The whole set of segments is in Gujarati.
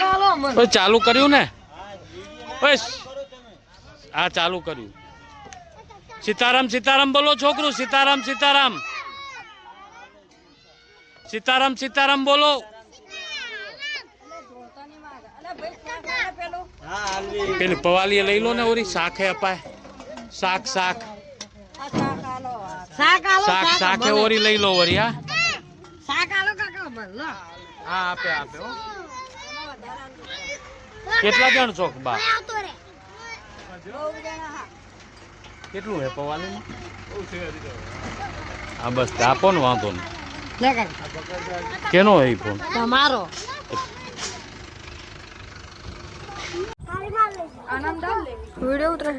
ઓય ચાલુ કર્યું ને? ઓય આ ચાલુ કર્યું. સીતારામ સીતારામ બોલો છોકરું સીતારામ સીતારામ. સીતારામ સીતારામ બોલો. પેલી પવાલીએ લઈ લો ને ઓરી શાખે અપાય. શાક શાક શાક શાખે ઓરી લઈ લો ઓરી હા. શાક આલો કાકા હા આપે આપે હો. કેટલા જણ છો બા? કેટલું હે પવાલી હા બસ આપો ને વાંધો નહીં. કેનો હે ફોન? તમારો. વિડિયો ઉતરે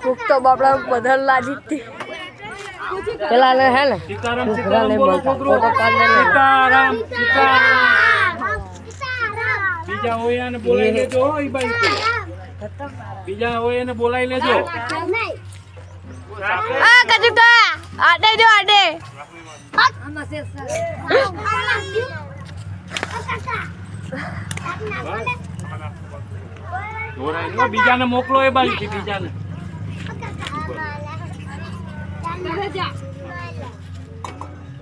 ભૂખ તો બાપડા બધા લાજી હતી. પેલા ને હે ને? સીતારામ સીતારામ બોલો લો. સીતારામ સીતારામ. બીજા હોય એને બોલાવી લેજો. હો ઈ બાઈ બીજા હોય એને બોલાવી લેજો. આ કચુકા આડે જો આડે. બીજાને મોકલો એ બાજુથી બીજાને.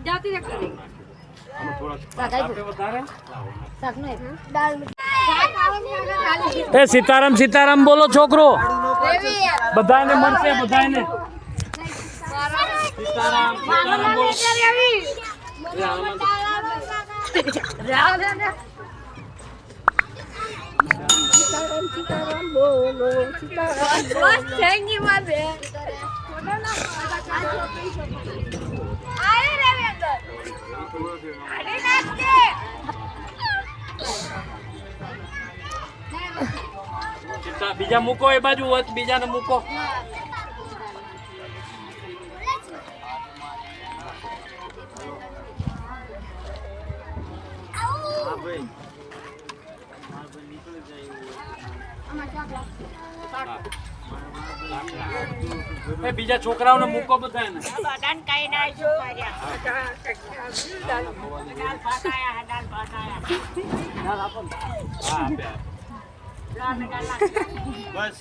જાતી રાખી. એ સીતારામ સીતારામ બોલો છોકરો. બધાને મળશે બધાને. સીતારામ બીજા મૂકો એ બાજુ વચ બીજાને મૂકો. બીજા છોકરાઓને મૂકો આપે. બસ